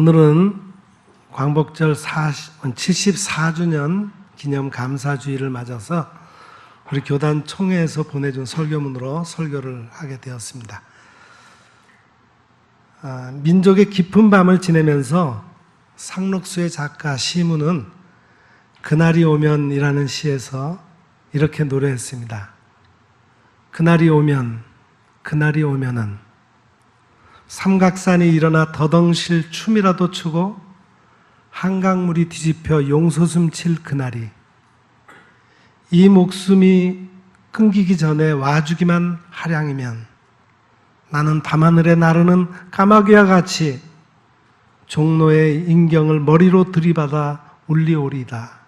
오늘은 광복절 74주년 기념 감사주의를 맞아서 우리 교단 총회에서 보내준 설교문으로 설교를 하게 되었습니다. 아, 민족의 깊은 밤을 지내면서 상록수의 작가 시문은 그날이 오면이라는 시에서 이렇게 노래했습니다. 그날이 오면, 그날이 오면은 삼각산이 일어나 더덩실 춤이라도 추고 한강물이 뒤집혀 용솟음 칠 그날이 이 목숨이 끊기기 전에 와주기만 하량이면 나는 밤하늘에 나르는 까마귀와 같이 종로의 인경을 머리로 들이받아 울리오리다.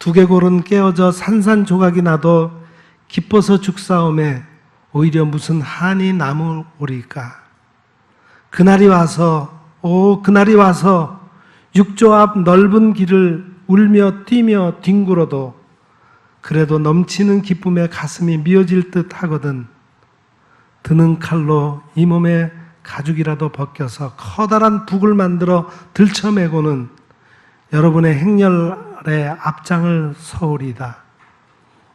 두개골은 깨어져 산산조각이 나도 기뻐서 죽사옴에 오히려 무슨 한이 남으오리까. 그날이 와서 오 그날이 와서 육조 앞 넓은 길을 울며 뛰며 뒹굴어도 그래도 넘치는 기쁨에 가슴이 미어질 듯 하거든 드는 칼로 이 몸에 가죽이라도 벗겨서 커다란 북을 만들어 들쳐매고는 여러분의 행렬의 앞장을 서오리다.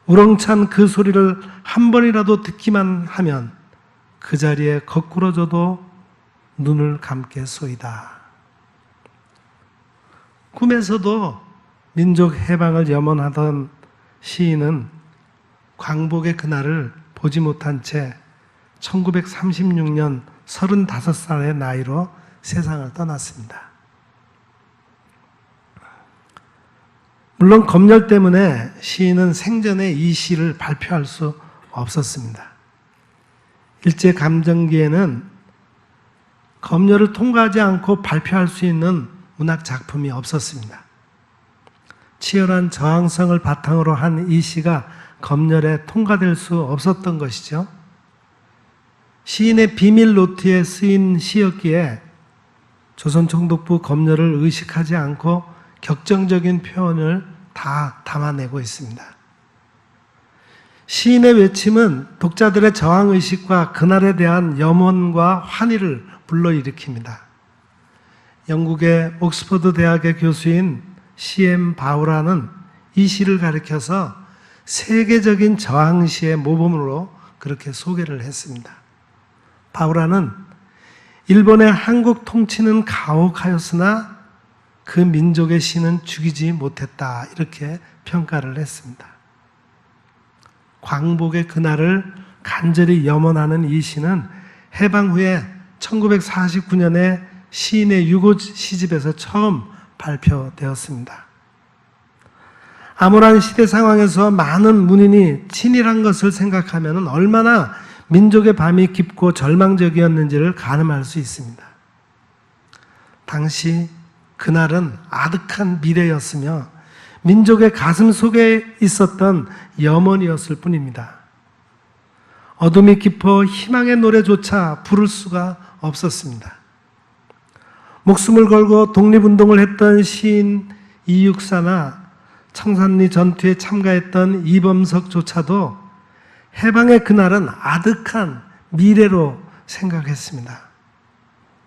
우렁찬 그 소리를 한 번이라도 듣기만 하면 그 자리에 거꾸러져도 눈을 감겠소이다. 꿈에서도 민족 해방을 염원하던 시인은 광복의 그날을 보지 못한 채 1936년 35살의 나이로 세상을 떠났습니다. 물론 검열 때문에 시인은 생전에 이 시를 발표할 수 없었습니다. 일제 감정기에는 검열을 통과하지 않고 발표할 수 있는 문학 작품이 없었습니다. 치열한 저항성을 바탕으로 한 이 시가 검열에 통과될 수 없었던 것이죠. 시인의 비밀 노트에 쓰인 시였기에 조선총독부 검열을 의식하지 않고 격정적인 표현을 다 담아내고 있습니다. 시인의 외침은 독자들의 저항의식과 그날에 대한 염원과 환희를 불러일으킵니다. 영국의 옥스퍼드 대학의 교수인 C.M. 바우라는 이 시를 가리켜서 세계적인 저항시의 모범으로 그렇게 소개를 했습니다. 바우라는 일본의 한국 통치는 가혹하였으나 그 민족의 신은 죽이지 못했다. 이렇게 평가를 했습니다. 광복의 그날을 간절히 염원하는 이 시는 해방 후에 1949년에 시인의 유고 시집에서 처음 발표되었습니다. 암울한 시대 상황에서 많은 문인이 친일한 것을 생각하면 얼마나 민족의 밤이 깊고 절망적이었는지를 가늠할 수 있습니다. 당시 그날은 아득한 미래였으며 민족의 가슴 속에 있었던 염원이었을 뿐입니다. 어둠이 깊어 희망의 노래조차 부를 수가 없었습니다. 목숨을 걸고 독립운동을 했던 시인 이육사나 청산리 전투에 참가했던 이범석조차도 해방의 그날은 아득한 미래로 생각했습니다.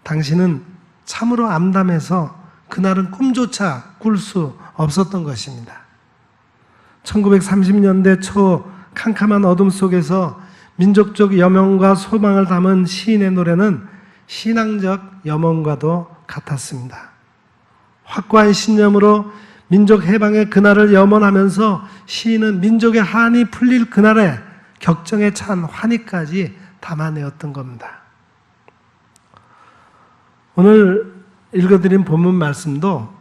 당신은 참으로 암담해서 그날은 꿈조차 꿀 수 없었던 것입니다. 1930년대 초 캄캄한 어둠 속에서 민족적 여명과 소망을 담은 시인의 노래는 신앙적 염원과도 같았습니다. 확고한 신념으로 민족 해방의 그날을 염원하면서 시인은 민족의 한이 풀릴 그날에 격정에 찬 환희까지 담아내었던 겁니다. 오늘 읽어드린 본문 말씀도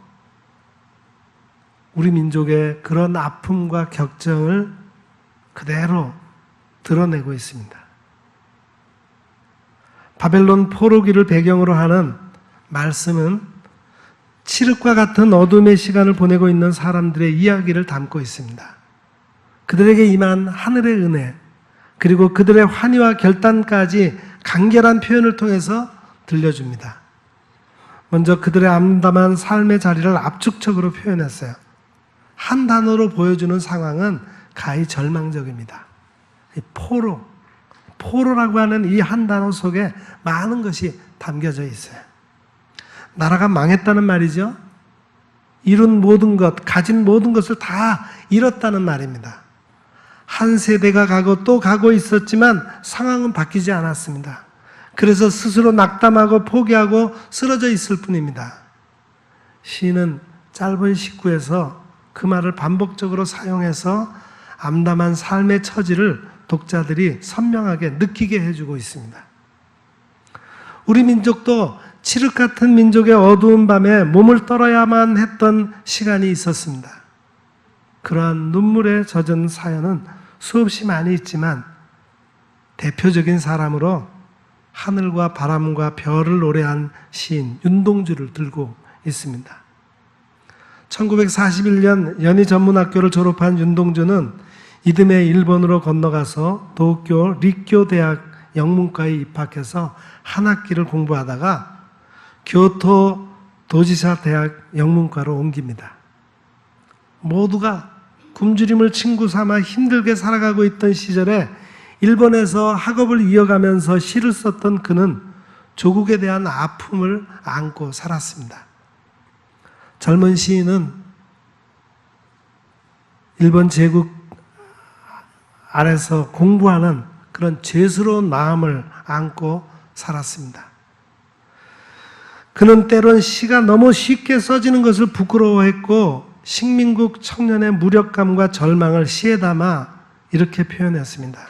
우리 민족의 그런 아픔과 격정을 그대로 드러내고 있습니다. 바벨론 포로기를 배경으로 하는 말씀은 칠흑과 같은 어둠의 시간을 보내고 있는 사람들의 이야기를 담고 있습니다. 그들에게 임한 하늘의 은혜, 그리고 그들의 환희와 결단까지 간결한 표현을 통해서 들려줍니다. 먼저 그들의 암담한 삶의 자리를 압축적으로 표현했어요. 한 단어로 보여주는 상황은 가히 절망적입니다. 포로, 포로라고 하는 이 한 단어 속에 많은 것이 담겨져 있어요. 나라가 망했다는 말이죠. 이룬 모든 것, 가진 모든 것을 다 잃었다는 말입니다. 한 세대가 가고 또 가고 있었지만 상황은 바뀌지 않았습니다. 그래서 스스로 낙담하고 포기하고 쓰러져 있을 뿐입니다. 시인은 짧은 식구에서 그 말을 반복적으로 사용해서 암담한 삶의 처지를 독자들이 선명하게 느끼게 해주고 있습니다. 우리 민족도 칠흑 같은 민족의 어두운 밤에 몸을 떨어야만 했던 시간이 있었습니다. 그러한 눈물에 젖은 사연은 수없이 많이 있지만 대표적인 사람으로 하늘과 바람과 별을 노래한 시인 윤동주를 들고 있습니다. 1941년 연희전문학교를 졸업한 윤동주는 이듬해 일본으로 건너가서 도쿄 리쿄 대학 영문과에 입학해서 한 학기를 공부하다가 교토 도지사 대학 영문과로 옮깁니다. 모두가 굶주림을 친구 삼아 힘들게 살아가고 있던 시절에 일본에서 학업을 이어가면서 시를 썼던 그는 조국에 대한 아픔을 안고 살았습니다. 젊은 시인은 일본 제국 아래서 공부하는 그런 죄스러운 마음을 안고 살았습니다. 그는 때론 시가 너무 쉽게 써지는 것을 부끄러워했고 식민국 청년의 무력감과 절망을 시에 담아 이렇게 표현했습니다.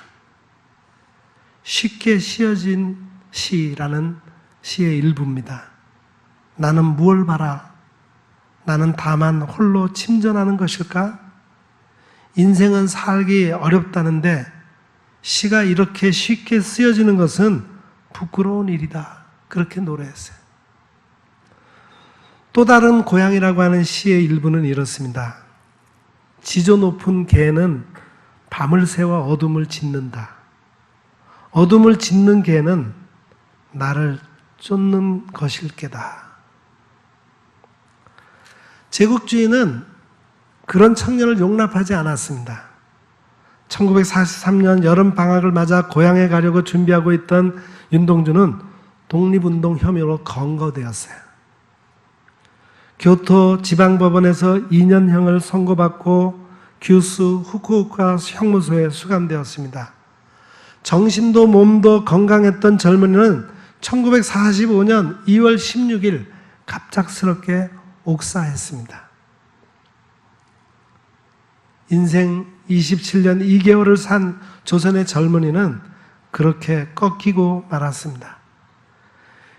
쉽게 씌어진 시라는 시의 일부입니다. 나는 무얼 바라? 나는 다만 홀로 침전하는 것일까? 인생은 살기 어렵다는데 시가 이렇게 쉽게 쓰여지는 것은 부끄러운 일이다. 그렇게 노래했어요. 또 다른 고향이라고 하는 시의 일부는 이렇습니다. 지조 높은 개는 밤을 새워 어둠을 짓는다. 어둠을 짓는 개는 나를 쫓는 것일 게다. 제국주의는 그런 청년을 용납하지 않았습니다. 1943년 여름 방학을 맞아 고향에 가려고 준비하고 있던 윤동주는 독립운동 혐의로 검거되었어요. 교토 지방법원에서 2년형을 선고받고 규수 후쿠오카 형무소에 수감되었습니다. 정신도 몸도 건강했던 젊은이는 1945년 2월 16일 갑작스럽게 옥사했습니다. 인생 27년 2개월을 산 조선의 젊은이는 그렇게 꺾이고 말았습니다.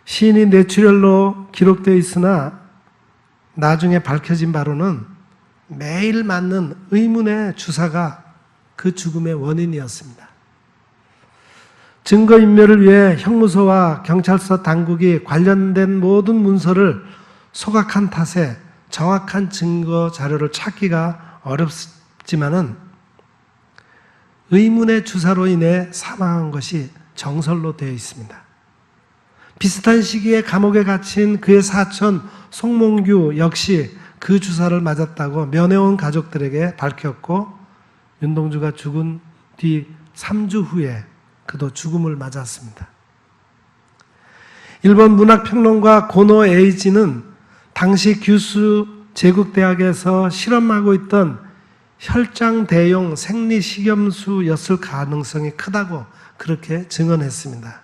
시인이 뇌출혈로 기록되어 있으나 나중에 밝혀진 바로는 매일 맞는 의문의 주사가 그 죽음의 원인이었습니다. 증거인멸을 위해 형무소와 경찰서 당국이 관련된 모든 문서를 소각한 탓에 정확한 증거 자료를 찾기가 어렵 지만은 의문의 주사로 인해 사망한 것이 정설로 되어 있습니다. 비슷한 시기에 감옥에 gat힌 그의 사촌 송몽규 역시 그 주사를 맞았다고 면회온 가족들에게 밝혔고 윤동주가 죽은 뒤 3주 후에 그도 죽음을 맞았습니다. 일본 문학평론가 고노 에이지는 당시 규수 제국대학에서 실험하고 있던 혈장 대용 생리 식염수였을 가능성이 크다고 그렇게 증언했습니다.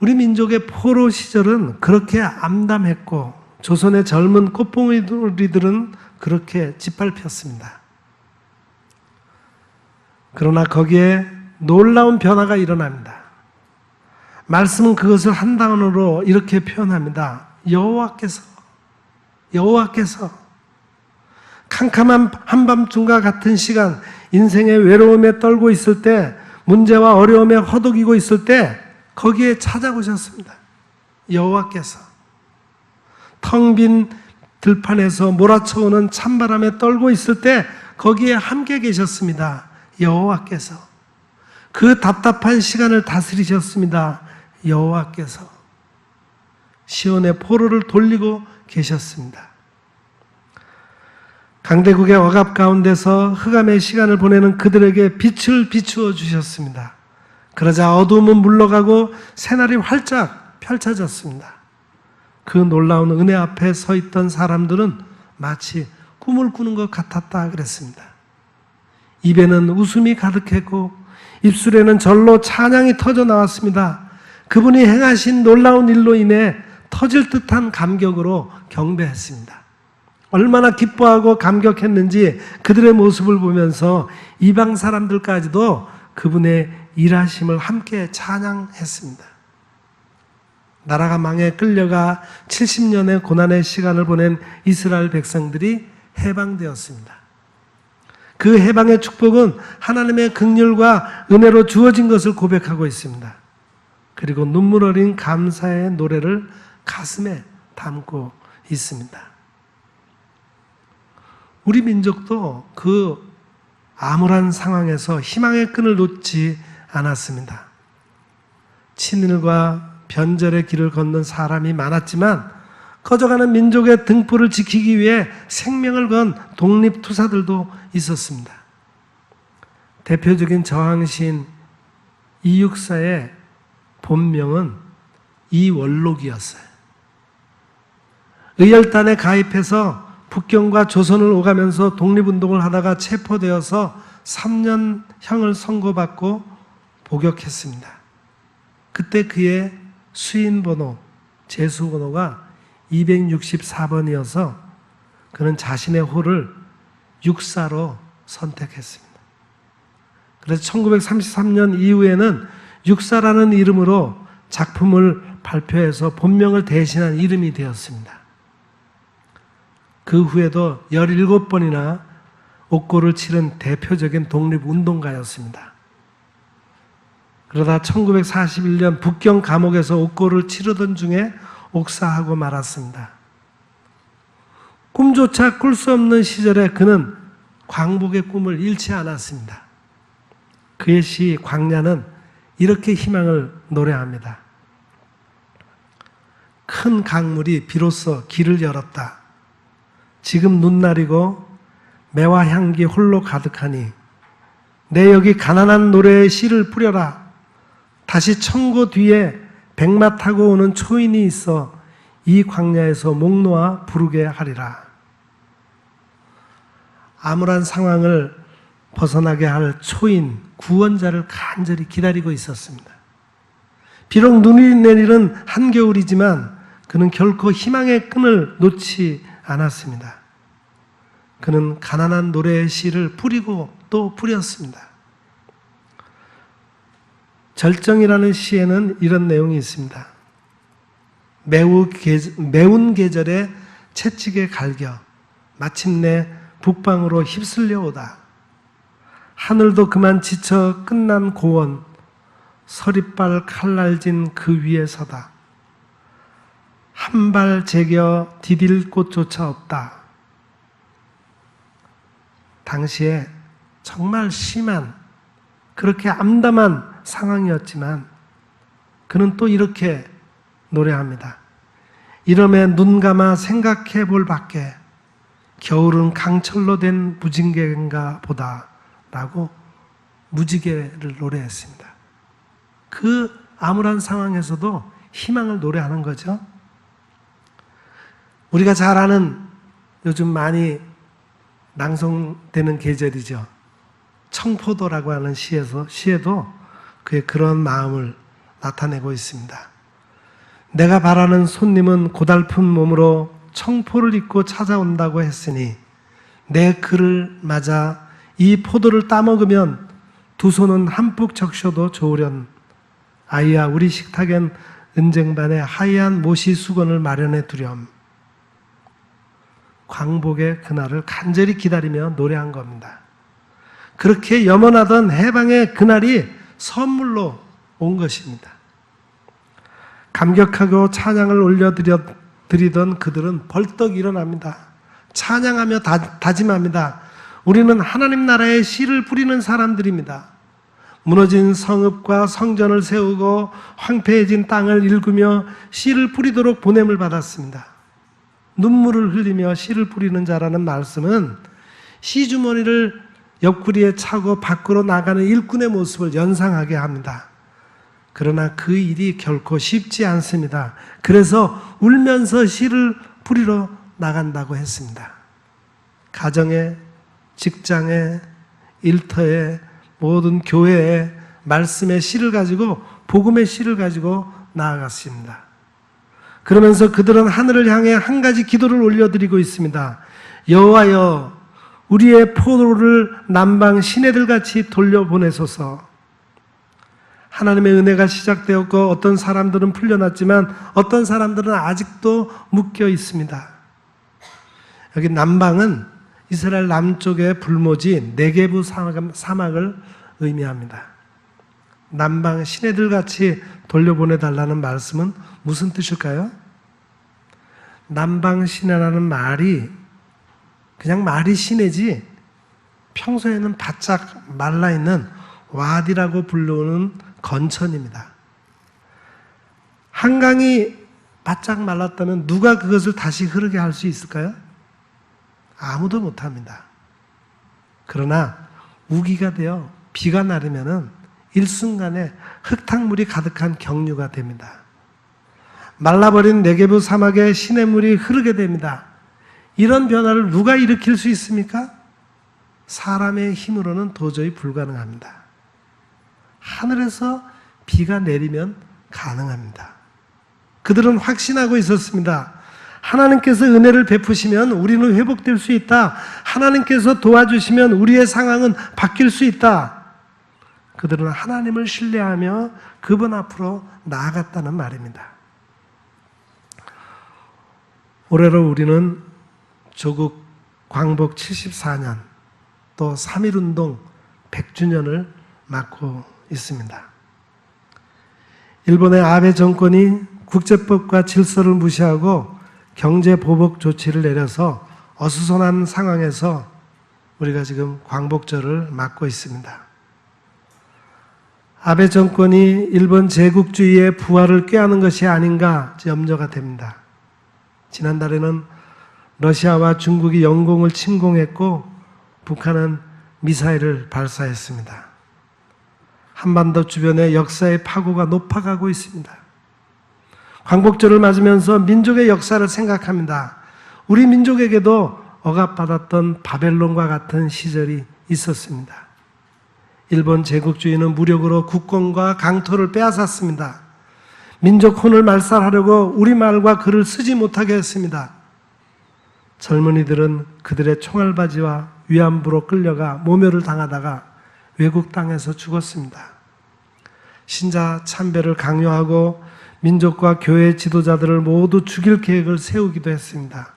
우리 민족의 포로 시절은 그렇게 암담했고 조선의 젊은 꽃봉오리들은 그렇게 짓밟혔습니다. 그러나 거기에 놀라운 변화가 일어납니다. 말씀은 그것을 한 단어로 이렇게 표현합니다. 여호와께서 여호와께서 캄캄한 한밤중과 같은 시간 인생의 외로움에 떨고 있을 때 문제와 어려움에 허덕이고 있을 때 거기에 찾아오셨습니다. 여호와께서 텅 빈 들판에서 몰아쳐오는 찬바람에 떨고 있을 때 거기에 함께 계셨습니다. 여호와께서 그 답답한 시간을 다스리셨습니다. 여호와께서 시온의 포로를 돌리고 계셨습니다. 강대국의 억압 가운데서 흑암의 시간을 보내는 그들에게 빛을 비추어 주셨습니다. 그러자 어두움은 물러가고 새날이 활짝 펼쳐졌습니다. 그 놀라운 은혜 앞에 서 있던 사람들은 마치 꿈을 꾸는 것 같았다 그랬습니다. 입에는 웃음이 가득했고 입술에는 절로 찬양이 터져 나왔습니다. 그분이 행하신 놀라운 일로 인해 터질 듯한 감격으로 경배했습니다. 얼마나 기뻐하고 감격했는지 그들의 모습을 보면서 이방 사람들까지도 그분의 일하심을 함께 찬양했습니다. 나라가 망해 끌려가 70년의 고난의 시간을 보낸 이스라엘 백성들이 해방되었습니다. 그 해방의 축복은 하나님의 극률과 은혜로 주어진 것을 고백하고 있습니다. 그리고 눈물 어린 감사의 노래를 가슴에 담고 있습니다. 우리 민족도 그 암울한 상황에서 희망의 끈을 놓지 않았습니다. 친일과 변절의 길을 걷는 사람이 많았지만 커져가는 민족의 등불을 지키기 위해 생명을 건 독립투사들도 있었습니다. 대표적인 저항시인 이육사의 본명은 이원록이었어요. 의열단에 가입해서 북경과 조선을 오가면서 독립운동을 하다가 체포되어서 3년형을 선고받고 복역했습니다. 그때 그의 수인번호, 재수번호가 264번이어서 그는 자신의 호를 육사로 선택했습니다. 그래서 1933년 이후에는 육사라는 이름으로 작품을 발표해서 본명을 대신한 이름이 되었습니다. 그 후에도 17번이나 옥고를 치른 대표적인 독립운동가였습니다. 그러다 1941년 북경 감옥에서 옥고를 치르던 중에 옥사하고 말았습니다. 꿈조차 꿀 수 없는 시절에 그는 광복의 꿈을 잃지 않았습니다. 그의 시 광야는 이렇게 희망을 노래합니다. 큰 강물이 비로소 길을 열었다. 지금 눈날이고 매화 향기 홀로 가득하니 내 여기 가난한 노래의 씨를 뿌려라. 다시 청고 뒤에 백마 타고 오는 초인이 있어 이 광야에서 목 놓아 부르게 하리라. 암울한 상황을 벗어나게 할 초인, 구원자를 간절히 기다리고 있었습니다. 비록 눈이 내리는 한겨울이지만 그는 결코 희망의 끈을 놓지 않았습니다. 그는 가난한 노래의 씨를 뿌리고 또 뿌렸습니다. 절정이라는 시에는 이런 내용이 있습니다. 매우 계, 매운 계절에 채찍에 갈겨 마침내 북방으로 휩쓸려 오다. 하늘도 그만 지쳐 끝난 고원 서리빨 칼날진 그 위에 서다. 한 발 제겨 디딜 곳조차 없다. 당시에 정말 심한 그렇게 암담한 상황이었지만 그는 또 이렇게 노래합니다. 이름에 눈 감아 생각해 볼 밖에 겨울은 강철로 된 무징계인가 보다 라고 무지개를 노래했습니다. 그 암울한 상황에서도 희망을 노래하는 거죠. 우리가 잘 아는 요즘 많이 낭송되는 계절이죠. 청포도라고 하는 시에서 시에도 그의 그런 마음을 나타내고 있습니다. 내가 바라는 손님은 고달픈 몸으로 청포를 입고 찾아온다고 했으니 내 그를 맞아 이 포도를 따먹으면 두 손은 한뿍 적셔도 좋으련 아이야 우리 식탁엔 은쟁반에 하얀 모시 수건을 마련해 두렴 광복의 그날을 간절히 기다리며 노래한 겁니다. 그렇게 염원하던 해방의 그날이 선물로 온 것입니다. 감격하고 찬양을 올려드리던 그들은 벌떡 일어납니다. 찬양하며 다, 다짐합니다. 우리는 하나님 나라의 씨를 뿌리는 사람들입니다. 무너진 성읍과 성전을 세우고 황폐해진 땅을 일구며 씨를 뿌리도록 보냄을 받았습니다. 눈물을 흘리며 씨를 뿌리는 자라는 말씀은 씨 주머니를 옆구리에 차고 밖으로 나가는 일꾼의 모습을 연상하게 합니다. 그러나 그 일이 결코 쉽지 않습니다. 그래서 울면서 씨를 뿌리러 나간다고 했습니다. 가정에, 직장에, 일터에, 모든 교회에 말씀의 씨를 가지고 복음의 씨를 가지고 나아갔습니다. 그러면서 그들은 하늘을 향해 한 가지 기도를 올려드리고 있습니다. 여호와여, 우리의 포로를 남방 시내들 같이 돌려보내소서. 하나님의 은혜가 시작되었고 어떤 사람들은 풀려났지만 어떤 사람들은 아직도 묶여 있습니다. 여기 남방은 이스라엘 남쪽의 불모지 네게부 사막을 의미합니다. 남방 시내들 같이 돌려보내 달라는 말씀은 무슨 뜻일까요? 남방 시내라는 말이 그냥 말이 시내지 평소에는 바짝 말라 있는 와디라고 부르는 건천입니다. 한강이 바짝 말랐다면 누가 그것을 다시 흐르게 할 수 있을까요? 아무도 못합니다. 그러나 우기가 되어 비가 나르면은 일순간에 흙탕물이 가득한 경류가 됩니다. 말라버린 네게부 사막에 시냇물이 흐르게 됩니다. 이런 변화를 누가 일으킬 수 있습니까? 사람의 힘으로는 도저히 불가능합니다. 하늘에서 비가 내리면 가능합니다. 그들은 확신하고 있었습니다. 하나님께서 은혜를 베푸시면 우리는 회복될 수 있다. 하나님께서 도와주시면 우리의 상황은 바뀔 수 있다. 그들은 하나님을 신뢰하며 그분 앞으로 나아갔다는 말입니다. 올해로 우리는 조국 광복 74년 또 3.1운동 100주년을 맞고 있습니다. 일본의 아베 정권이 국제법과 질서를 무시하고 경제 보복 조치를 내려서 어수선한 상황에서 우리가 지금 광복절을 맞고 있습니다. 아베 정권이 일본 제국주의의 부활을 꾀하는 것이 아닌가 염려가 됩니다. 지난달에는 러시아와 중국이 영공을 침공했고 북한은 미사일을 발사했습니다. 한반도 주변의 역사의 파고가 높아가고 있습니다. 광복절을 맞으면서 민족의 역사를 생각합니다. 우리 민족에게도 억압받았던 바벨론과 같은 시절이 있었습니다. 일본 제국주의는 무력으로 국권과 강토를 빼앗았습니다. 민족 혼을 말살하려고 우리말과 글을 쓰지 못하게 했습니다. 젊은이들은 그들의 총알바지와 위안부로 끌려가 모멸을 당하다가 외국 땅에서 죽었습니다. 신자 참배를 강요하고 민족과 교회 지도자들을 모두 죽일 계획을 세우기도 했습니다.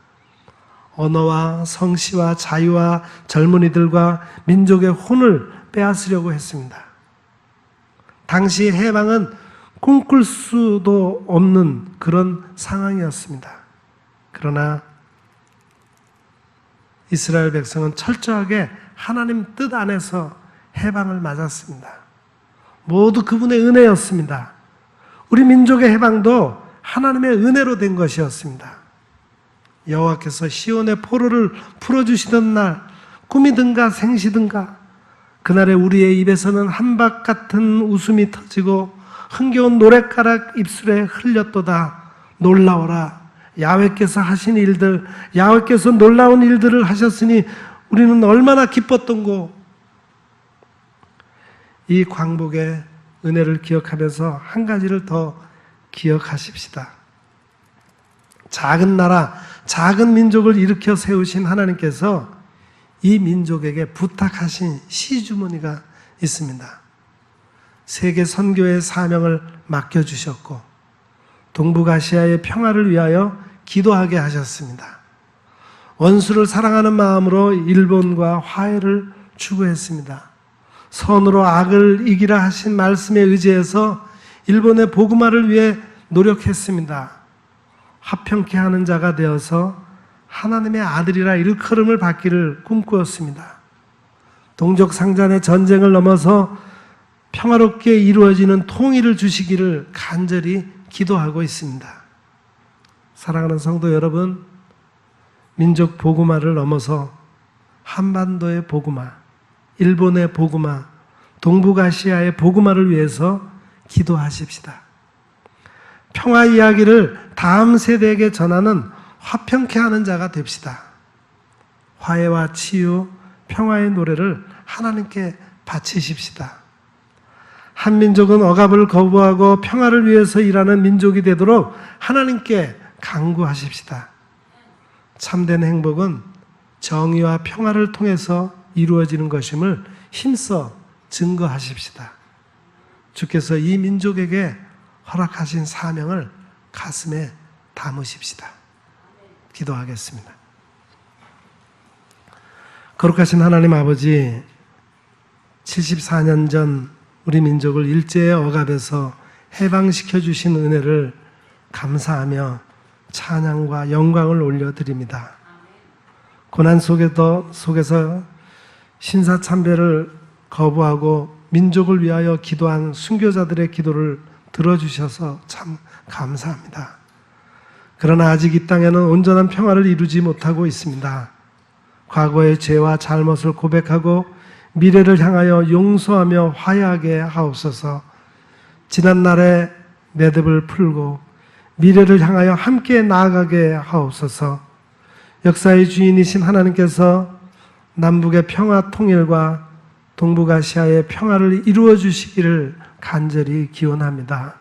언어와 성씨와 자유와 젊은이들과 민족의 혼을 빼앗으려고 했습니다. 당시 해방은 꿈꿀 수도 없는 그런 상황이었습니다. 그러나 이스라엘 백성은 철저하게 하나님 뜻 안에서 해방을 맞았습니다. 모두 그분의 은혜였습니다. 우리 민족의 해방도 하나님의 은혜로 된 것이었습니다. 여호와께서 시온의 포로를 풀어주시던 날 꿈이든가 생시든가 그날에 우리의 입에서는 한박 같은 웃음이 터지고 흥겨운 노랫가락 입술에 흘렸도다 놀라워라 야외께서 하신 일들 야외께서 놀라운 일들을 하셨으니 우리는 얼마나 기뻤던고 이 광복의 은혜를 기억하면서 한 가지를 더 기억하십시다. 작은 나라, 작은 민족을 일으켜 세우신 하나님께서 이 민족에게 부탁하신 시주머니가 있습니다. 세계 선교의 사명을 맡겨주셨고, 동북아시아의 평화를 위하여 기도하게 하셨습니다. 원수를 사랑하는 마음으로 일본과 화해를 추구했습니다. 선으로 악을 이기라 하신 말씀에 의지해서 일본의 복음화를 위해 노력했습니다. 합평케 하는 자가 되어서 하나님의 아들이라 일컬음을 받기를 꿈꾸었습니다. 동족 상잔의 전쟁을 넘어서 평화롭게 이루어지는 통일을 주시기를 간절히 기도하고 있습니다. 사랑하는 성도 여러분, 민족 복음화를 넘어서 한반도의 복음화, 일본의 복음화, 동북아시아의 복음화를 위해서 기도하십시다. 평화 이야기를 다음 세대에게 전하는 화평케 하는 자가 됩시다. 화해와 치유, 평화의 노래를 하나님께 바치십시다. 한민족은 억압을 거부하고 평화를 위해서 일하는 민족이 되도록 하나님께 강구하십시다. 참된 행복은 정의와 평화를 통해서 이루어지는 것임을 힘써 증거하십시다. 주께서 이 민족에게 허락하신 사명을 가슴에 담으십시다. 기도하겠습니다. 거룩하신 하나님 아버지, 74년 전 우리 민족을 일제의 억압에서 해방시켜 주신 은혜를 감사하며 찬양과 영광을 올려드립니다. 고난 속에도 속에서 신사 참배를 거부하고 민족을 위하여 기도한 순교자들의 기도를 들어주셔서 참 감사합니다. 그러나 아직 이 땅에는 온전한 평화를 이루지 못하고 있습니다. 과거의 죄와 잘못을 고백하고 미래를 향하여 용서하며 화해하게 하옵소서. 지난 날의 매듭을 풀고 미래를 향하여 함께 나아가게 하옵소서. 역사의 주인이신 하나님께서 남북의 평화 통일과 동북아시아의 평화를 이루어 주시기를 간절히 기원합니다.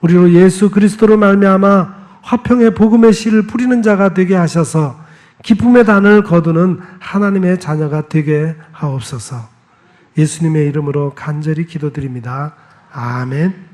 우리로 예수 그리스도로 말미암아 화평의 복음의 씨를 뿌리는 자가 되게 하셔서 기쁨의 단을 거두는 하나님의 자녀가 되게 하옵소서. 예수님의 이름으로 간절히 기도드립니다. 아멘.